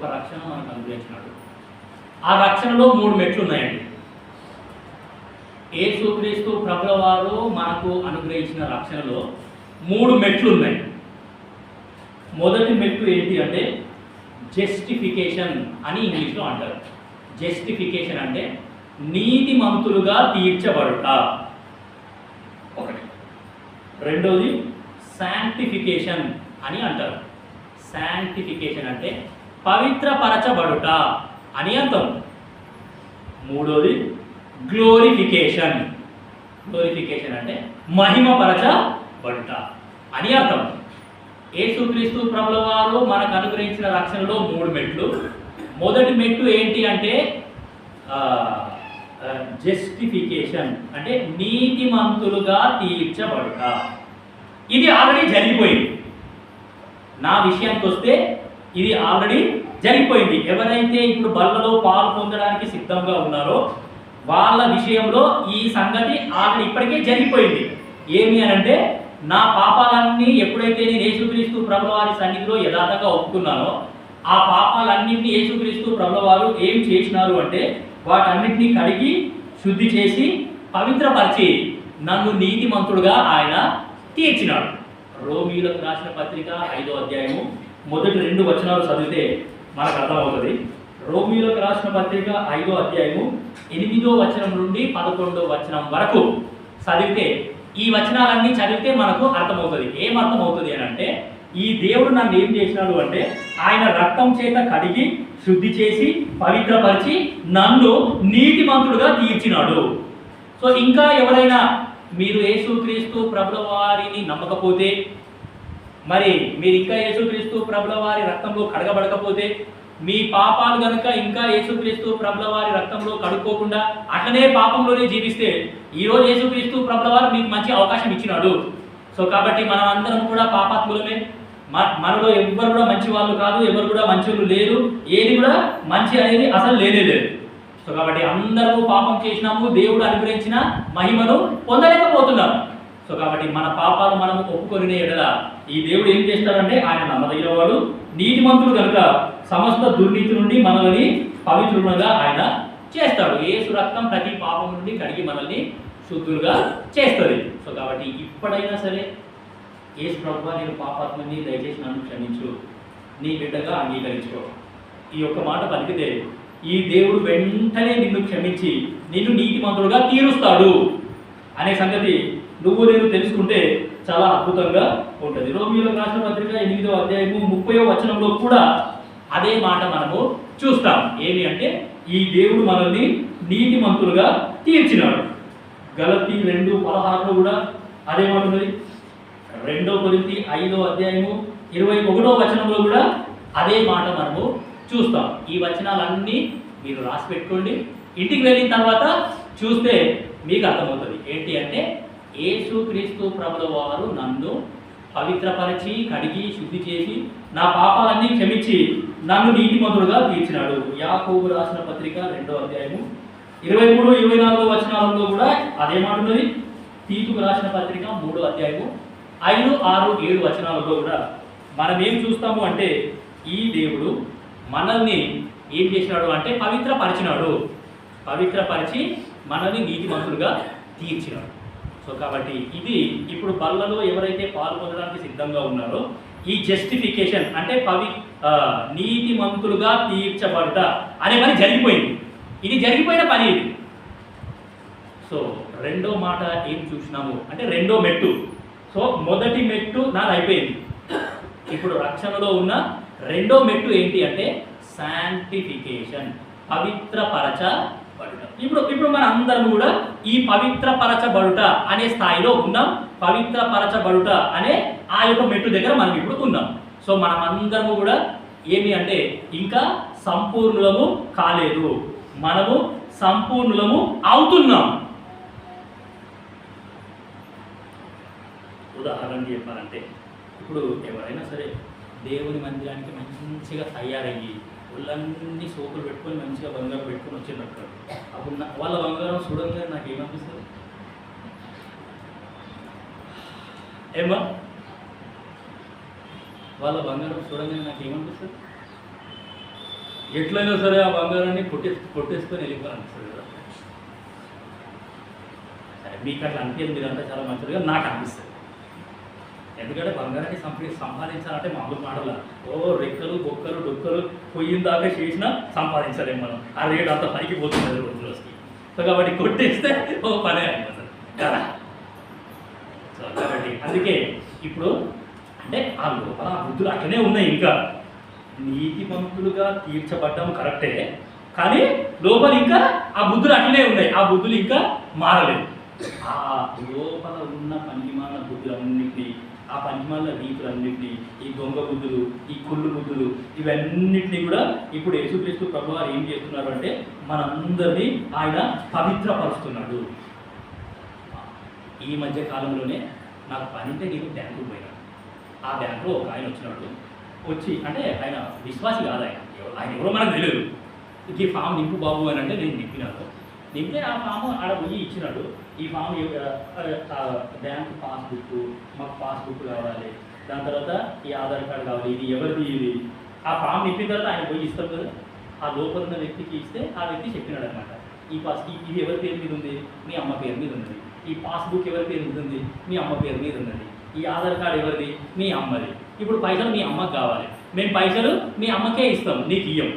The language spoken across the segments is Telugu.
గొప్ప రక్షణ మనకు అనుగ్రహించినాడు ఆ రక్షణలో మూడు మెట్లు ఉన్నాయండి ఏసుక్రీస్తు ప్రభుల వారు మనకు అనుగ్రహించిన రక్షణలో మూడు మెట్లు ఉన్నాయి మొదటి మెట్టు ఏంటి అంటే జస్టిఫికేషన్ అని ఇంగ్లీష్లో అంటారు. జస్టిఫికేషన్ అంటే నీతిమంతులుగా తీర్చబడుట. ఒకటి. రెండోది శాంటిఫికేషన్ అని అంటారు. శాంటిఫికేషన్ అంటే పవిత్రపరచబడుట. అని అర్థం. మూడోది గ్లోరిఫికేషన్ గ్లోరిఫికేషన్ అంటే మహిమపరచబడుట. అని అర్థం. యేసుక్రీస్తు ప్రభుల వారు మనకు అనుగ్రహించిన రక్షణలో మూడు మెట్లు. మొదటి మెట్టు ఏంటి అంటే జస్టిఫికేషన్ అంటే నీతిమంతులుగా తీర్చబడుట. ఇది ఆల్రెడీ జరిగిపోయింది. నా విషయానికి వస్తే ఇది ఆల్రెడీ జరిగిపోయింది. ఎవరైతే ఇప్పుడు బల్లలో పాలు పొందడానికి సిద్ధంగా ఉన్నారో వాళ్ళ విషయంలో ఈ సంగతి ఆల్రెడీ ఇప్పటికే జరిగిపోయింది. ఏమి అని అంటే నా పాపాలన్నీ ఎప్పుడైతే నేను యేసుక్రీస్తు ప్రభువారి సన్నిధిలో యథార్థంగా ఒప్పుకున్నానో ఆ పాపాలన్నింటినీ యేసుక్రీస్తు ప్రభువారు ఏం చేసినారు అంటే వాటన్నింటినీ కడిగి శుద్ధి చేసి పవిత్రపరిచి నన్ను నీతిమంతుడుగా ఆయన తీర్చినాడు. రోమిలకు రాసిన పత్రిక ఐదో అధ్యాయము మొదటి రెండు వచనాలు చదివితే మనకు అర్థమవుతుంది. రోమిలకు రాసిన పత్రిక ఐదో అధ్యాయము ఎనిమిదో వచనం నుండి పదకొండో వచనం వరకు చదివితే ఈ వచనాలన్నీ చదివితే మనకు అర్థమవుతుంది. ఏం అర్థమవుతుంది అని అంటే ఈ దేవుడు నన్ను ఏం చేసినాడు అంటే ఆయన రక్తం చేత కడిగి శుద్ధి చేసి పవిత్రపరిచి నన్ను నీతిమంతుడుగా తీర్చినాడు. సో ఇంకా ఎవరైనా మీరు యేసుక్రీస్తు ప్రభుల వారిని నమ్మకపోతే మరి మీరు ఇంకా యేసుక్రీస్తు ప్రభుల వారి రక్తంలో కడగబడకపోతే మీ పాపాలు కనుక ఇంకా యేసుక్రీస్తు ప్రభుల వారి రక్తంలో కడుక్కోకుండా అట్లనే పాపంలోనే జీవిస్తే ఈరోజు యేసుక్రీస్తు ప్రభుల వారు మీకు మంచి అవకాశం ఇచ్చినాడు. సో కాబట్టి మనం అందరం కూడా పాపాత్ములమే. మ- మనలో ఎవ్వరు కూడా మంచి వాళ్ళు కాదు ఎవరు కూడా మంచి వాళ్ళు లేరు ఏది కూడా మంచి అనేది అసలు లేనే లేదు సో కాబట్టి అందరూ పాపం చేసినాము దేవుడు అనుగ్రహించిన మహిమను పొందలేకపోతున్నాము సో కాబట్టి మన పాపాలు మనం ఒప్పుకొని ఎడల ఈ దేవుడు ఏం చేస్తాడంటే ఆయన నమ్మదగిన వాడు నీతిమంతుడు కనుక సమస్త దుర్నీతి నుండి మనల్ని పవిత్రులుగా ఆయన చేస్తాడు. ఏసు రక్తం ప్రతి పాపం నుండి కడిగి మనల్ని శుద్ధులుగా చేస్తుంది. సో కాబట్టి ఇప్పుడైనా సరే ఏసు ప్రభు నేను పాపాత్మని దయచేసి నన్ను క్షమించు. నీ బిడ్డగా అంగీకరించుకో. ఈ యొక్క మాట పలికితే ఈ దేవుడు వెంటనే నిన్ను క్షమించి నిన్ను నీతిమంతుడుగా తీరుస్తాడు అనే సంగతి నువ్వు నేను తెలుసుకుంటే చాలా అద్భుతంగా ఉంటుంది. రోమియోలో రాసిన పత్రిక ఎనిమిదో అధ్యాయము ముప్పయో వచనంలో కూడా అదే మాట మనము చూస్తాం. ఏమి అంటే ఈ దేవుడు మనల్ని నీతిమంతులుగా తీర్చినాడు. గలతి రెండు పదహారులో కూడా అదే మాట ఉన్నది. రెండో కొరింథీ ఐదో అధ్యాయము ఇరవై ఒకటో వచనంలో కూడా అదే మాట మనము చూస్తాం. ఈ వచనాలన్నీ మీరు రాసి పెట్టుకోండి. ఇంటికి వెళ్ళిన తర్వాత చూస్తే మీకు అర్థమవుతుంది. ఏంటి అంటే యేసుక్రీస్తు ప్రభుల వారు నన్ను పవిత్రపరిచి కడిగి శుద్ధి చేసి నా పాపాలన్నీ క్షమించి నన్ను నీతిమంతుడుగా తీర్చినాడు. యాకోబు రాసిన పత్రిక రెండో అధ్యాయము ఇరవై మూడు ఇరవై నాలుగో వచనాలలో కూడా అదే మాట ఉన్నది. తీతుకు రాసిన పత్రిక మూడో అధ్యాయము ఐదు ఆరు ఏడు వచనాలలో కూడా మనం ఏం చూస్తాము అంటే ఈ దేవుడు మనల్ని ఏం చేసినాడు అంటే పవిత్రపరిచినాడు. పవిత్రపరిచి మనల్ని నీతిమంతులుగా తీర్చినాడు. సో కాబట్టి ఇది ఇప్పుడు బల్లలో ఎవరైతే పాల్గొనడానికి సిద్ధంగా ఉన్నారో ఈ జస్టిఫికేషన్ అంటే పవి నీతి మంతులుగా తీర్చబడ్డ అనే పని జరిగిపోయింది. ఇది జరిగిపోయిన పని ఇది. సో రెండో మాట ఏం చూసినాము? అంటే రెండో మెట్టు. సో మొదటి మెట్టు నాది అయిపోయింది. ఇప్పుడు రక్షణలో ఉన్న రెండో మెట్టు ఏంటి అంటే శాంటిఫికేషన్ పవిత్రపరచ ఇప్పుడు ఇప్పుడు మన అందరం కూడా ఈ పవిత్రపరచబడుట అనే స్థాయిలో ఉన్నాం. పవిత్రపరచబడుట అనే ఆ యొక్క మెట్టు దగ్గర మనం ఇప్పుడు ఉన్నాం. సో మనం అందరము కూడా ఏమి అంటే ఇంకా సంపూర్ణులము కాలేదు. మనము సంపూర్ణులము అవుతున్నాం. ఉదాహరణ చెప్పాలంటే ఇప్పుడు ఎవరైనా సరే దేవుని మందిరానికి మంచిగా తయారయ్యి ఒళ్ళన్నీ సోకులు పెట్టుకొని మంచిగా బంగారం పెట్టుకొని వచ్చేటట్టు అప్పుడు నా- వాళ్ళ బంగారం చూడంగానే నాకు ఏమనిపిస్తుంది? ఏమా వాళ్ళ బంగారం చూడంగానే నాకు ఏమనిపిస్తుంది? ఎట్లయినా సరే ఆ బంగారాన్ని కొట్టే కొట్టేసుకొని వెళ్ళిపోవాలనిపిస్తుంది కదా. సరే మీకు అట్లా అనిపించింది మీరంతా చాలా మంచిదిగా నాకు అనిపిస్తుంది. ఎందుకంటే బంగారాన్ని సంపి సంపాదించాలంటే మామూలు మాటల. ఓ రెక్కలు బొక్కలు డొక్కలు పొయ్యిన దాకా చేసినా సంపాదించలేము మనం. ఆ రేటు అంత పైకి పోతుంది రోజు రోజుకి. సో కాబట్టి కొట్టేస్తే ఓ పనే అయిపోతుంది. కదా? సో కాబట్టి అందుకే ఇప్పుడు అంటే ఆ లోపల ఆ బుద్ధులు అట్లనే ఉన్నాయి ఇంకా. నీతిమంతులుగా తీర్చబడ్డం కరెక్టే. కానీ లోపల ఇంకా ఆ బుద్ధులు అట్లనే ఉన్నాయి. ఆ బుద్ధులు ఇంకా మారలేదు. ఆ లోపల ఉన్న పనికిమాల బుద్ధులన్నింటినీ ఆ పంచమాల రీతులన్నింటినీ ఈ దొంగ బుద్ధులు ఈ కుళ్ళు బుద్ధులు ఇవన్నింటినీ కూడా ఇప్పుడు యేసుక్రీస్తు ప్రభు వారు ఏం చేస్తున్నారు అంటే మనందరినీ ఆయన పవిత్రపరుస్తున్నాడు. ఈ మధ్య కాలంలోనే నాకు పనింటే నేను బ్యాంకుకు పోయినా. ఆ బ్యాంకులో ఒక ఆయన వచ్చినప్పుడు వచ్చి అంటే ఆయన విశ్వాసి కాదు ఆయన. ఆయన ఎవరో మనకు తెలియదు. ఈ ఫామ్ నింపు బాబు అని అంటే నేను నింపినాను. నింపితే ఆ ఫామ్ ఆడ పోయి ఇచ్చినాడు. ఈ ఫామ్ బ్యాంక్ పాస్బుక్ మాకు పాస్బుక్ కావాలి. దాని తర్వాత ఈ ఆధార్ కార్డు కావాలి. ఇది ఎవరిది ఇది? ఆ ఫామ్ నింపిన తర్వాత ఆయన పోయి ఇస్తాం కదా. ఆ లోపల ఉన్న వ్యక్తికి ఇస్తే ఆ వ్యక్తి చెప్పినాడు అనమాట ఈ పాస్ ఇది ఎవరి పేరు మీద ఉంది? మీ అమ్మ పేరు మీద ఉన్నది. ఈ పాస్బుక్ ఎవరి పేరు మీద ఉంది? మీ అమ్మ పేరు మీద ఉన్నది. ఈ ఆధార్ కార్డు ఎవరిది? మీ అమ్మది. ఇప్పుడు పైసలు మీ అమ్మకి కావాలి. మేము పైసలు మీ అమ్మకే ఇస్తాం. నీకు ఇయ్యం.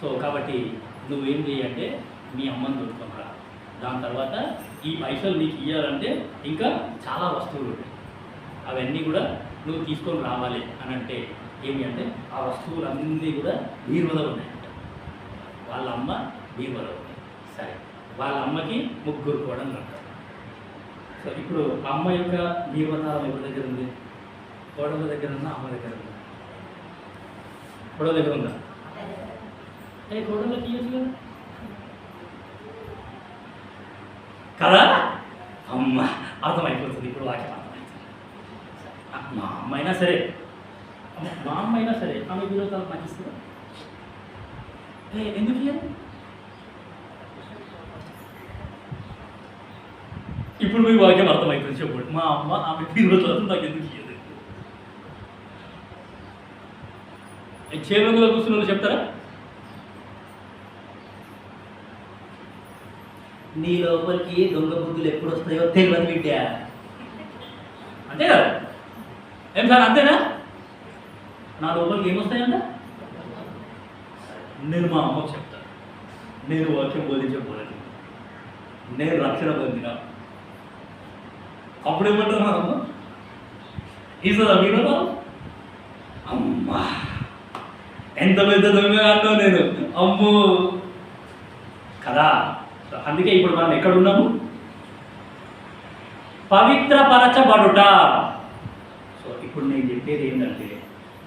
సో కాబట్టి నువ్వేం చేయంటే మీ అమ్మని దొరుకుతున్నా దాని తర్వాత ఈ పైసలు నీకు ఇవ్వాలంటే ఇంకా చాలా వస్తువులు ఉంటాయి. అవన్నీ కూడా నువ్వు తీసుకొని రావాలి అని అంటే ఏమి అంటే ఆ వస్తువులన్నీ కూడా బీరువలో ఉన్నాయంట వాళ్ళ అమ్మ బీరువలో ఉంది సరే వాళ్ళ అమ్మకి ముగ్గురు కూడా అంటారు సో ఇప్పుడు అమ్మ యొక్క బీరువతారం ఎవరి దగ్గర ఉంది? కోడల దగ్గర ఉందా అమ్మ దగ్గర ఉందా? కోడల దగ్గర ఉందా? ఏ కోడలు తీయచ్చు కదా. కదా? అమ్మ అర్థమైపోతుంది ఇప్పుడు వాక్యం అర్థమైపోతుంది. మా అమ్మ అయినా సరే. మా అమ్మ అయినా సరే ఆమె వినోదాలు నాకు ఏ ఎందుకు ఇయ్యదు ఇప్పుడు మీ వాక్యం అర్థమైపోతుంది చెప్పండి. మా అమ్మ ఆమె వినోదాలు నాకు ఎందుకు ఇయ్యదు చేరంగులో కూర్చున్న వాళ్ళు చెప్తారా? నీ లోపలికి దొంగ బుద్ధులు ఎప్పుడు వస్తాయో తెలియదు బిడ్డ. అంతే కదా? ఏం సార్ అంతేనా? నా లోపలికి ఏమొస్తాయంట నేను మా అమ్మకు చెప్తాను నేను వాక్యం బోధించే నేను రక్షణ పొందిన. అప్పుడు ఏమంటారు మా అమ్మ? ఈసారి మీరు అమ్మా ఎంత పెద్ద దొంగ అన్నావు నేను? అమ్మో. కదా? అందుకే ఇప్పుడు మనం ఎక్కడ ఉన్నాము? పవిత్రపరచబడుట. సో ఇప్పుడు నేను చెప్పేది ఏంటంటే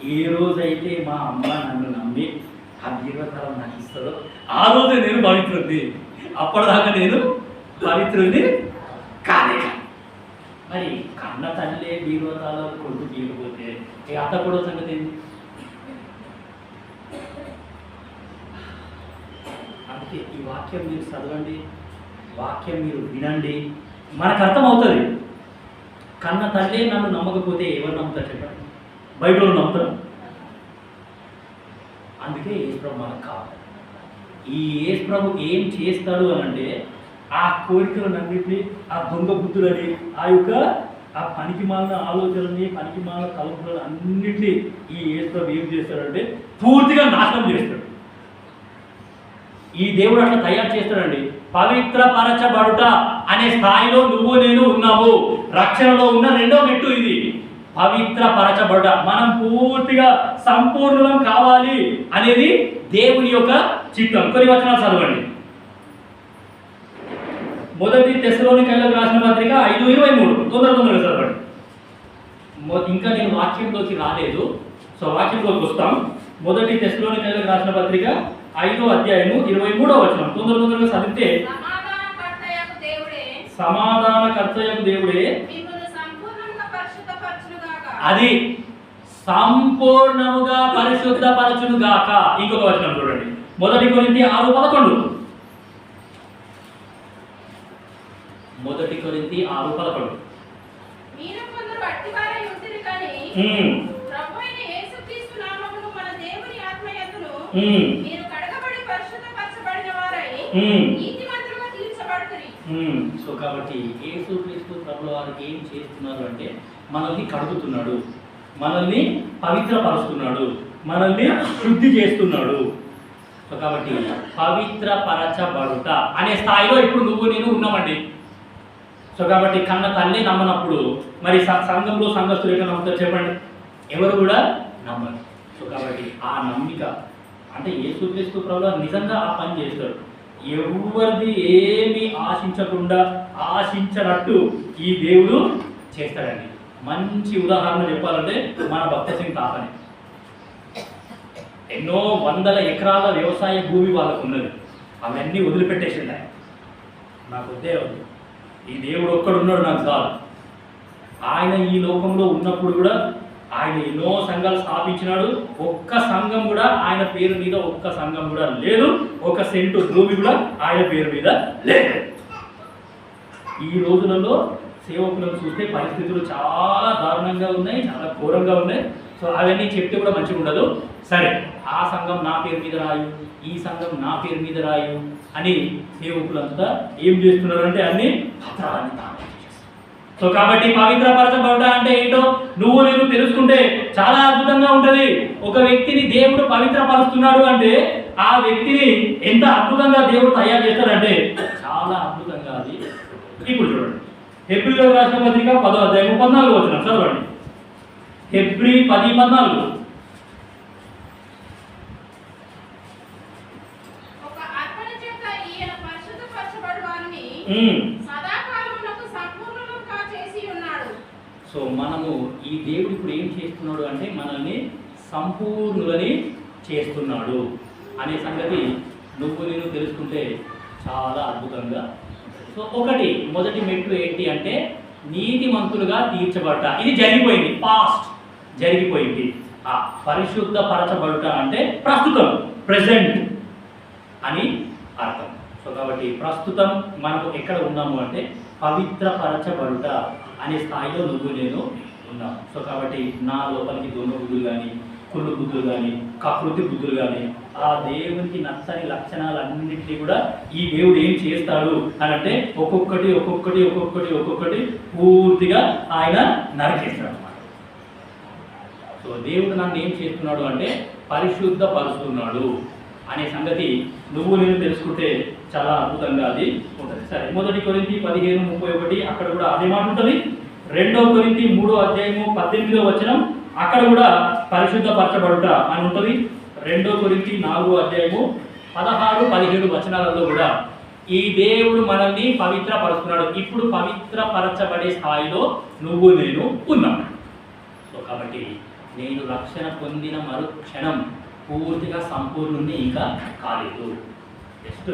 ఏ రోజైతే మా అమ్మ నన్ను నమ్మి ఆ జీవతరం నాకు ఇస్తుందో ఆ రోజే నేను పవిత్రుడిని అప్పటిదాకా నేను పవిత్రుడిని కాదే మరి కన్న తల్లే బీరోతాలో కొడుకు తీయకపోతే ఈ అత్త కూడా సంగతి ఏంటి? అందుకే ఈ వాక్యం మీరు చదవండి వాక్యం మీరు వినండి. మనకు అర్థమవుతుంది కన్న తల్లే నన్ను నమ్మకపోతే ఎవరు నమ్ముతారు చెప్పండి? బయట వాళ్ళు నమ్ముతారు? అందుకే యేసు ప్రభు మనకు కావాలి. ఈ యేసు ప్రభు ఏం చేస్తాడు అని అంటే ఆ కోరికలన్నింటినీ ఆ దొంగ బుద్ధులని ఆ యొక్క ఆ పనికి మాలిన ఆలోచనని పనికి మాలిన కలుపులను అన్నింటినీ ఈ యేసు ప్రభు ఏం చేస్తాడంటే పూర్తిగా నాశనం చేస్తాడు. ఈ దేవుడు అట్లా తయారు చేస్తాడండి. పవిత్రపరచబడుట అనే స్థాయిలో నువ్వు నేను ఉన్నావు రక్షణలో ఉన్న రెండో మెట్టు ఇది. పవిత్రపరచబడుట మనం పూర్తిగా సంపూర్ణం కావాలి అనేది దేవుని యొక్క చిత్తం. కొన్ని వచనాలు చదవండి. మొదటి తెశలోని కళ్ళకు రాసిన పత్రిక ఐదు ఇరవై మూడు. తొందర తొందరగా చదవండి. ఇంకా నేను వాక్యంలోకి రాలేదు. సో వాక్యంలోకి వస్తాం. మొదటి తెశలోని కళ్ళకు రాసిన పత్రిక ఐదో అధ్యాయము ఇరవై మూడో వచనం. తొందర తొందరగా చదివితే సమాధాన కర్తయ్యకు దేవుడే. అది సంపూర్ణముగా పరిశుద్ధపరచును గాక ఇంకొక వచనం చూడండి. మొదటి కొరింథీ ఆరు పదకొండు. మొదటి కొరింథీ ఆరు పదకొండు. మీరు సో కాబట్టి యేసు క్రీస్తు ప్రభుల వారు ఏం చేస్తున్నారు అంటే మనల్ని కడుగుతున్నాడు. మనల్ని పవిత్రపరుస్తున్నాడు. మనల్ని శుద్ధి చేస్తున్నాడు. సో కాబట్టి పవిత్రపరచబడుట అనే స్థాయిలో ఇప్పుడు నువ్వు నేను ఉన్నామండి. సో కాబట్టి కన్న తల్లి నమ్మనప్పుడు మరి సంఘంలో సంఘస్థులు ఎట్లా నమ్ముతారు చెప్పండి? ఎవరు కూడా నమ్మరు. సో కాబట్టి ఆ నమ్మిక అంటే యేసుక్రీస్తు ప్రభుల నిజంగా ఆ పని చేస్తాడు ఎవరిది ఏమి ఆశించకుండా ఆశించనట్టు ఈ దేవుడు చేస్తాడండి. మంచి ఉదాహరణ చెప్పాలంటే మన భక్త సింగ్ తాతనే. ఎన్నో వందల ఎకరాల వ్యవసాయ భూమి వాళ్ళకు ఉన్నది. అవన్నీ వదిలిపెట్టేసిండు ఆయన. నాకు వద్దే వద్దు. ఈ దేవుడు ఒక్కడున్నాడు నాకు చాలు. ఆయన ఈ లోకంలో ఉన్నప్పుడు కూడా ఆయన ఎన్నో సంఘాలు స్థాపించినాడు. ఒక్క సంఘం కూడా ఆయన పేరు మీద ఒక్క సంఘం కూడా లేదు. ఒక సెంటు భూమి కూడా ఆయన పేరు మీద లేదు. ఈ రోజులలో సేవకులను చూస్తే పరిస్థితులు చాలా దారుణంగా ఉన్నాయి చాలా ఘోరంగా ఉన్నాయి. సో అవన్నీ చెప్తే కూడా మంచిగా ఉండదు. సరే ఆ సంఘం నా పేరు మీద రాయు ఈ సంఘం నా పేరు మీద రాయు అని సేవకులంతా ఏం చేస్తున్నారు అంటే అన్ని పత్రాలంతా సో కాబట్టి పవిత్రపరచబడ్డ అంటే ఏంటో నువ్వు నేను తెలుసుకుంటే చాలా అద్భుతంగా ఉంటది. ఒక వ్యక్తిని దేవుడు పవిత్రపరుస్తున్నాడు అంటే ఆ వ్యక్తిని ఎంత అద్భుతంగా దేవుడు తయారు చేస్తాడంటే చాలా అద్భుతంగా అది. ఇప్పుడు చూడండి. హెబ్రిలో రాసిన పత్రిక పదో అధ్యాయం పద్నాలుగు వచ్చిన చదవండి. హెబ్రి పది పద్నాలుగు. ఒక అర్పణ చేత ఈయన పరిశుద్ధపరచబడు వారిని ఉమ్. సదాకాలమునకు సంపూర్ణముగా చేసి ఉన్నాడు సో మనము ఈ దేవుడు ఇప్పుడు ఏం చేస్తున్నాడు అంటే మనల్ని సంపూర్ణులని చేస్తున్నాడు అనే సంగతి నువ్వు నేను తెలుసుకుంటే చాలా అద్భుతంగా. సో ఒకటి మొదటి మెట్లు ఏంటి అంటే నీతిమంతులుగా తీర్చబడట ఇది జరిగిపోయింది పాస్ట్ జరిగిపోయింది. ఆ పరిశుద్ధ పరచబడుట అంటే ప్రస్తుతం ప్రెసెంట్ అని అర్థం. సో కాబట్టి ప్రస్తుతం మనకు ఎక్కడ ఉన్నాము అంటే పవిత్రపరచబడుట అనే స్థాయిలో నువ్వు నేను ఉన్నాం సో కాబట్టి నా లోపలికి దొంగ బుద్ధులు కానీ కుళ్ళు బుద్ధులు కానీ కకృతి బుద్ధులు కానీ ఆ దేవునికి నచ్చని లక్షణాలన్నింటినీ కూడా ఈ దేవుడు ఏం చేస్తాడు అని అంటే ఒక్కొక్కటి ఒక్కొక్కటి ఒక్కొక్కటి ఒక్కొక్కటి పూర్తిగా ఆయన నరకేస్తాడు అన్నమాట సో దేవుడు నన్ను ఏం చేస్తున్నాడు అంటే పరిశుద్ధపరుస్తున్నాడు అనే సంగతి నువ్వు నేను తెలుసుకుంటే చాలా అద్భుతంగా అది ఉంటుంది. సరే మొదటి కొరింది పదిహేను ముప్పై ఒకటి అక్కడ కూడా అదే మాట ఉంటుంది. రెండో కొరింతి మూడో అధ్యాయము పద్దెనిమిదో వచనం. అక్కడ కూడా పరిశుద్ధపరచబడుట అని ఉంటుంది. రెండో కొరింతి నాలుగో అధ్యాయము పదహారు పదిహేడు వచనాలలో కూడా ఈ దేవుడు మనల్ని పవిత్రపరుస్తున్నాడు. ఇప్పుడు పవిత్రపరచబడే స్థాయిలో నువ్వు నేను ఉన్నాను సో కాబట్టి నేను రక్షణ పొందిన మరుక్షణం పూర్తిగా సంపూర్ణుని ఇంకా కాలేదు. జస్ట్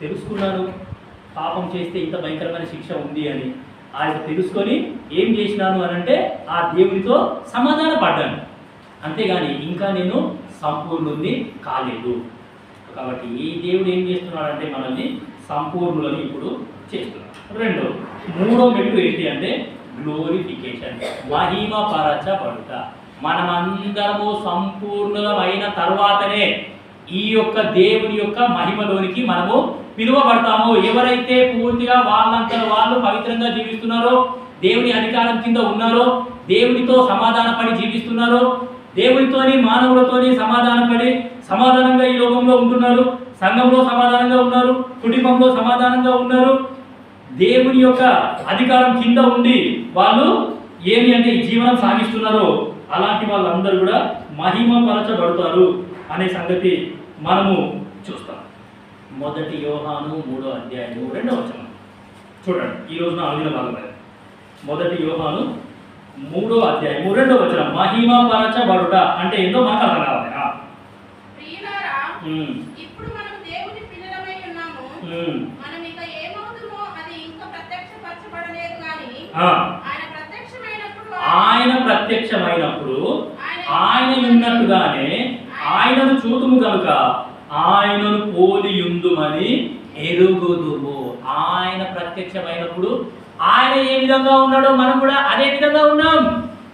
తెలుసుకున్నాను. పాపం చేస్తే ఇంత భయంకరమైన శిక్ష ఉంది అని. ఆయన తెలుసుకొని ఏం చేసినాను అని అంటే ఆ దేవునితో సమాధాన పడ్డాను. అంతేగాని ఇంకా నేను సంపూర్ణుని కాలేదు. కాబట్టి ఈ దేవుడు ఏం చేస్తున్నాడంటే మనల్ని సంపూర్ణులని ఇప్పుడు చేస్తున్నాడు. రెండో మూడో మెట్టు ఏంటి అంటే గ్లోరిఫికేషన్ మహిమ పరచబడుట. మనమందరము సంపూర్ణమైన తర్వాతనే ఈ యొక్క దేవుని యొక్క మహిమలోనికి మనము పిలువబడతామో ఎవరైతే పూర్తిగా వాళ్ళంతా వాళ్ళు పవిత్రంగా జీవిస్తున్నారో దేవుని అధికారం కింద ఉన్నారో దేవునితో సమాధానపడి జీవిస్తున్నారో దేవునితోని మానవులతోని సమాధానపడి సమాధానంగా ఈ లోకంలో ఉంటున్నారు సంఘంలో సమాధానంగా ఉన్నారు కుటుంబంలో సమాధానంగా ఉన్నారు. దేవుని యొక్క అధికారం కింద ఉండి వాళ్ళు ఏమి అంటే ఈ జీవనం సాగిస్తున్నారో అలాంటి వాళ్ళందరూ కూడా మహిమపరచబడతారు అనే సంగతి మనము చూస్తాం. మొదటి యోహాను మూడో అధ్యాయము రెండవ వచనం. చూడండి ఈ రోజున ఆదిన భాగం మొదటి యోహాను మూడో అధ్యాయము రెండవ వచనం. మహిమపరచబడుట అంటే ఏందో మనకు అర్థం కావాలి. ఆ, ప్రియులారా ఉమ్, ఇప్పుడు మనం దేవుని పిల్లలమై ఉన్నాము. ఉమ్, మనం ఇక ఏమవుతుందో అది ఇంకా ప్రత్యక్షపరచబడలేదు కానీ ఆ. ఆయన ప్రత్యక్షమైనప్పుడు ఆయన ప్రత్యక్షమైనప్పుడు ఆయన ఉన్నట్టుగానే ఆయనను చూతుము కనుక ఆయనను పోలియుందుమని ఎరుగుదుము. ఆయన ప్రత్యక్షమైనప్పుడు ఆయన ఏ విధంగా ఉన్నాడో మనం కూడా అదే విధంగా ఉన్నాం.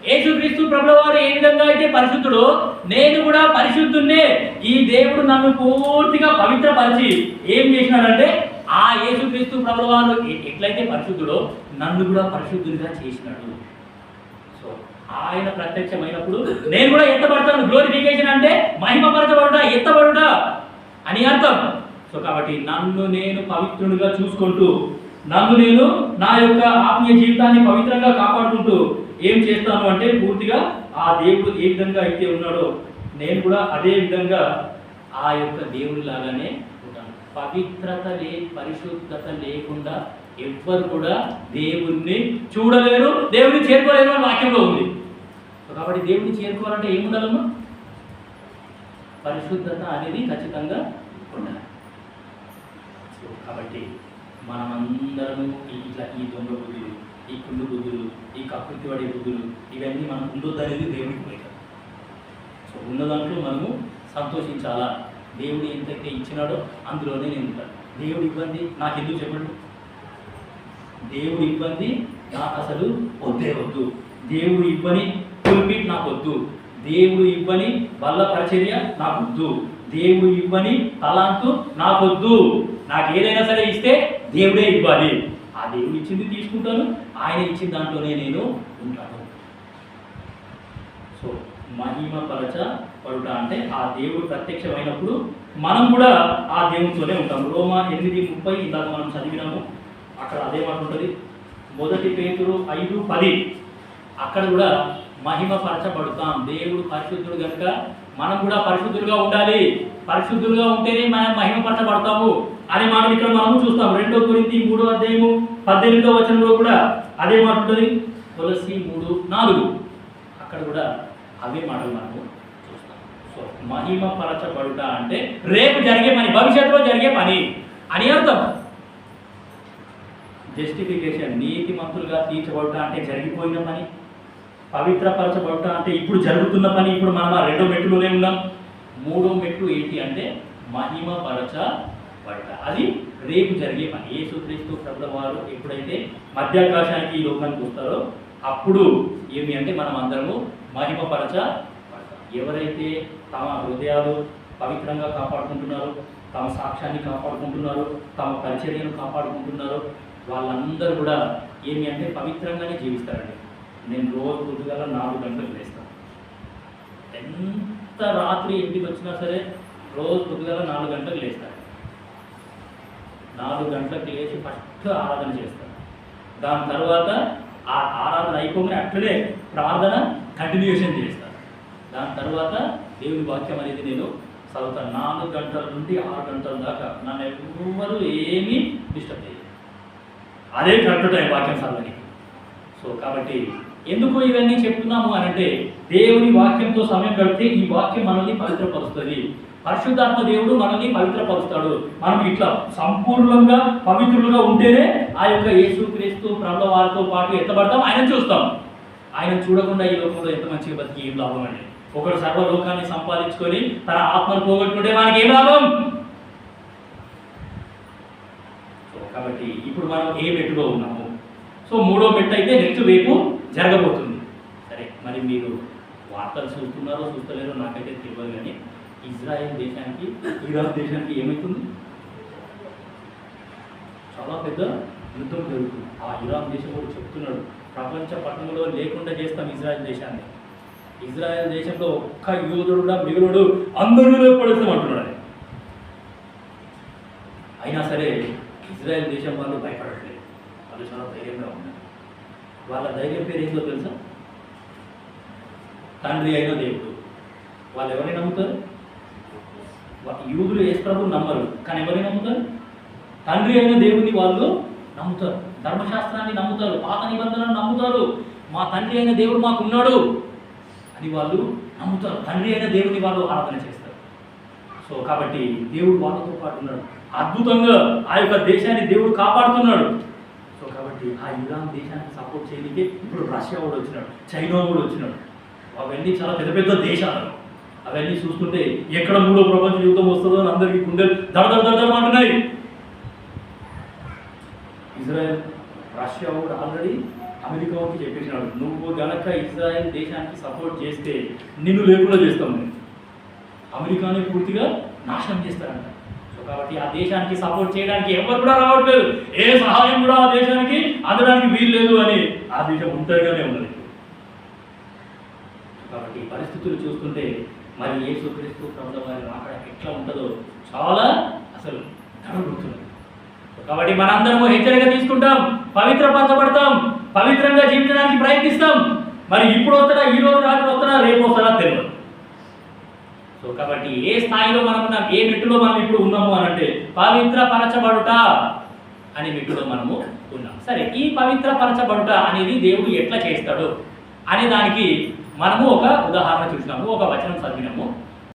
యేసుక్రీస్తు ప్రభుల వారు ఏ విధంగా అయితే పరిశుద్ధుడో నేను కూడా పరిశుద్ధున్నే ఈ దేవుడు నన్ను పూర్తిగా పవిత్రపరిచి ఏం చేసినాడంటే ఆ యేసుక్రీస్తు ప్రభుల వారు ఎట్లయితే పరిశుద్ధుడో నన్ను కూడా పరిశుద్ధునిగా చేసినాడు. సో ఆయన ప్రత్యక్షమైనప్పుడు నేను కూడా ఎత్తబడతాను. గ్లోరిఫికేషన్ అంటే మహిమపరచబడుట ఎత్తబడుట. అని అర్థం. సో కాబట్టి నన్ను నేను పవిత్రునిగా చూసుకుంటూ నన్ను నేను నా యొక్క ఆత్మీయ జీవితాన్ని పవిత్రంగా కాపాడుకుంటూ ఏం చేస్తాను అంటే పూర్తిగా ఆ దేవుడు ఏ విధంగా అయితే ఉన్నాడో నేను కూడా అదే విధంగా ఆ యొక్క దేవుని లాగానే ఉంటాను. పవిత్రత లే పరిశుద్ధత లేకుండా ఎవ్వరు కూడా దేవుణ్ణి చూడలేరు దేవుడిని చేరుకోలేరు అని వాక్యంలో ఉంది. కాబట్టి దేవుడిని చేరుకోవాలంటే ఏముండాలమ్మా? పరిశుద్ధత అనేది ఖచ్చితంగా ఉండాలి. సో కాబట్టి మనమందరము ఈ ఇట్లా ఈ దొంగ బుద్ధులు ఈ కుళ్ళు బుద్ధులు ఈ కకృతి పడే బుద్ధులు ఇవన్నీ మనం ఉండొద్దు అనేది దేవుడికి కోరిక సో ఉన్న దాంట్లో మనము సంతోషించాలా? దేవుడు ఎంతైతే ఇచ్చినాడో అందులోనే నేను ఉంటాను. దేవుడి ఇబ్బంది నాకు ఎందుకు చెప్పండి? దేవుడి ఇబ్బంది నాకు అసలు వద్దే వద్దు. దేవుడు ఇవ్వని పుల్పిట్ నాకు వద్దు దేవుడు ఇవ్వని వల్ల పరిచర్య నాకొద్దు దేవుడు ఇవ్వని తలాంతు నాకొద్దు నాకు ఏదైనా సరే ఇస్తే దేవుడే ఇవ్వాలి. ఆ దేవుడు ఇచ్చింది తీసుకుంటాను. ఆయన ఇచ్చిన దాంట్లోనే నేను ఉంటాను. సో మహిమ పరచ పడుట అంటే ఆ దేవుడు ప్రత్యక్షమైనప్పుడు మనం కూడా ఆ దేవునితోనే ఉంటాం. రోమా ఎనిమిది ముప్పై ఇందాక మనం చదివినాము. అక్కడ అదే మాట ఉంటుంది. మొదటి పేతురు ఐదు పది. అక్కడ కూడా మహిమపరచబడతాం. దేవుడు పరిశుద్ధుడు కనుక మనం కూడా పరిశుద్ధులుగా ఉండాలి. పరిశుద్ధులుగా ఉంటేనే మనం మహిమపరచబడతాము అని మనం ఇక్కడ మనము చూస్తాం. రెండో గురించి మూడో అధ్యాయము పద్దెనిమిదో వచనంలో కూడా అదే మాట ఉంటుంది. తులసి మూడు నాలుగు. అక్కడ కూడా అవే మాటలు మనము చూస్తాం. సో మహిమ పరచబడుట అంటే రేపు జరిగే పని భవిష్యత్తులో జరిగే పని అని అర్థం. జస్టిఫికేషన్ నీతిమంతులుగా తీర్చబడుట అంటే జరిగిపోయిన పని. పవిత్రపరచబడటం అంటే ఇప్పుడు జరుగుతున్న పని ఇప్పుడు మనం ఆ రెండో మెట్టులోనే ఉన్నాం. మూడో మెట్టు ఏంటి అంటే మహిమ పరచబడుట అది రేపు జరిగే పని. యేసుక్రీస్తు ప్రభుల వారు ఎప్పుడైతే మధ్యాకాశానికి ఈ లోకానికి వస్తారో అప్పుడు ఏమి అంటే మనం అందరము మహిమపరచ ఎవరైతే తమ హృదయాలు పవిత్రంగా కాపాడుకుంటున్నారో తమ సాక్ష్యాన్ని కాపాడుకుంటున్నారో తమ పరిచర్యను కాపాడుకుంటున్నారో వాళ్ళందరూ కూడా ఏమి అంటే పవిత్రంగానే జీవిస్తారండి. నేను రోజు పొద్దుగల నాలుగు గంటలకు లేస్తాను ఎంత రాత్రి ఇంటికి వచ్చినా సరే రోజు పొద్దుగల నాలుగు గంటలకు లేస్తాను నాలుగు గంటలకు లేచి ఫస్ట్ ఆరాధన చేస్తాను దాని తర్వాత ఆ ఆరాధన అయిపోగానే అట్లనే ప్రార్థన కంటిన్యూషన్ చేస్తాను దాని తర్వాత దేవుని వాక్యం అనేది నేను చదువుతాను నాలుగు గంటల నుండి ఆరు గంటల దాకా నన్ను ఎవ్వరూ ఏమీ డిస్టర్బ్ చేయదు అదే కరెక్ట్ టైం వాక్యం చదవడానికి. సో కాబట్టి ఎందుకు ఇవన్నీ చెప్తున్నాము అని అంటే దేవుని వాక్యంతో సమయం గడిపితే ఈ వాక్యం మనల్ని పవిత్రపరుస్తుంది. పరిశుద్ధాత్మ దేవుడు మనల్ని పవిత్రపరుస్తాడు. మనం ఇట్లా సంపూర్ణంగా పవిత్రులుగా ఉంటేనే ఆ యొక్క యేసుక్రీస్తు ప్రభుల వారితో పాటు ఎత్తబడతాం ఆయన చూస్తాం. ఆయన చూడకుండా ఈ లోకంలో ఎంత మంచిగా బతికి ఏం లాభం అండి? ఒకడు సర్వలోకాన్ని సంపాదించుకొని తన ఆత్మను పోగొట్టుకుంటే మనకి ఏం లాభం? కాబట్టి ఇప్పుడు మనం ఏ మెట్టులో ఉన్నాం? సో మూడో మెట్టు అయితే నెక్స్ట్ రేపు జరగబోతుంది. సరే మరి మీరు వార్తలు చూస్తున్నారో చూస్తలేరో నాకైతే తెలియదు కానీ ఇజ్రాయెల్ దేశానికి ఇరాన్ దేశానికి ఏమవుతుంది చాలా పెద్ద యుద్ధం జరుగుతుంది. ఆ ఇరాన్ దేశం కూడా చెప్తున్నాడు ప్రపంచ పట్టణంలో లేకుండా చేస్తాం ఇజ్రాయెల్ దేశాన్ని. ఇజ్రాయెల్ దేశంలో ఒక్క యూదుడు కూడా మిగులుడు అందరూ పడుస్తాం అంటున్నాడు అయినా సరే ఇజ్రాయెల్ దేశం వాళ్ళు భయపడట్లేదు వాళ్ళు చాలా ధైర్యంగా ఉన్నారు వాళ్ళ ధైర్యం పేరు ఏంటో తెలుసా? తండ్రి అయిన దేవుడు. వాళ్ళు ఎవరిని నమ్ముతారు? యూదులు యేసు ప్రభు నమ్మరు. కానీ ఎవరిని నమ్ముతారు? తండ్రి అయిన దేవుని వాళ్ళు నమ్ముతారు. ధర్మశాస్త్రాన్ని నమ్ముతారు. పాత నిబంధనను నమ్ముతారు. మా తండ్రి అయిన దేవుడు మాకు ఉన్నాడు అని వాళ్ళు నమ్ముతారు. తండ్రి అయిన దేవుని వాళ్ళు ఆరాధన చేస్తారు. సో కాబట్టి దేవుడు వాళ్ళతో పాటు ఉన్నాడు. అద్భుతంగా ఆ యొక్క దేశాన్ని దేవుడు కాపాడుతున్నాడు. కాబట్టి ఆ ఇరాన్ దేశానికి సపోర్ట్ చేయడానికి ఇప్పుడు రష్యా కూడా వచ్చినాడు చైనా కూడా వచ్చినాడు. అవన్నీ చాలా పెద్ద పెద్ద దేశాలు. అవన్నీ చూస్తుంటే ఎక్కడ మూడో ప్రపంచ యుద్ధం వస్తుందో అని అందరికీ గుండెలు దడ దడ దడ అంటున్నాయి. ఇజ్రాయెల్ రష్యా కూడా ఆల్రెడీ అమెరికాకి చెప్పేసినాడు నువ్వు గనక ఇజ్రాయెల్ దేశానికి సపోర్ట్ చేస్తే నిన్ను లేకుండా చేస్తాం అమెరికాని పూర్తిగా నాశనం చేస్తారంట. కాబట్టి ఆ దేశానికి సపోర్ట్ చేయడానికి ఎవరు కూడా రావట్లేదు. ఏ సహాయం కూడా ఆ దేశానికి అందడానికి వీలు లేదు అని ఆ దేశం ఒంటరిగానే ఉన్నది. కాబట్టి పరిస్థితులు చూస్తుంటే మరి ఏ సుక్రీస్తు ప్రభుత్వం వారి ఎట్లా ఉంటుందో చాలా అసలు కనబడుతుంది కాబట్టి మనందరము హెచ్చరిక తీసుకుంటాం పవిత్రపరచబడతాం పవిత్రంగా జీవించడానికి ప్రయత్నిస్తాం. మరి ఇప్పుడు వస్తారా ఈ రోజు రాత్రి వస్తారా రేపు వస్తారా తెలియదు. సో కాబట్టి ఏ స్థాయిలో మనం ఉన్నాం ఏ మెట్టులో మనం ఇప్పుడు ఉన్నాము అని అంటే పవిత్రపరచబడుట అనే మెట్టులో మనము ఉన్నాం. సరే ఈ పవిత్ర పరచబడుట అనేది దేవుడు ఎట్లా చేస్తాడు అనే దానికి మనము ఒక ఉదాహరణ చూసినాము ఒక వచనం చదివినాము.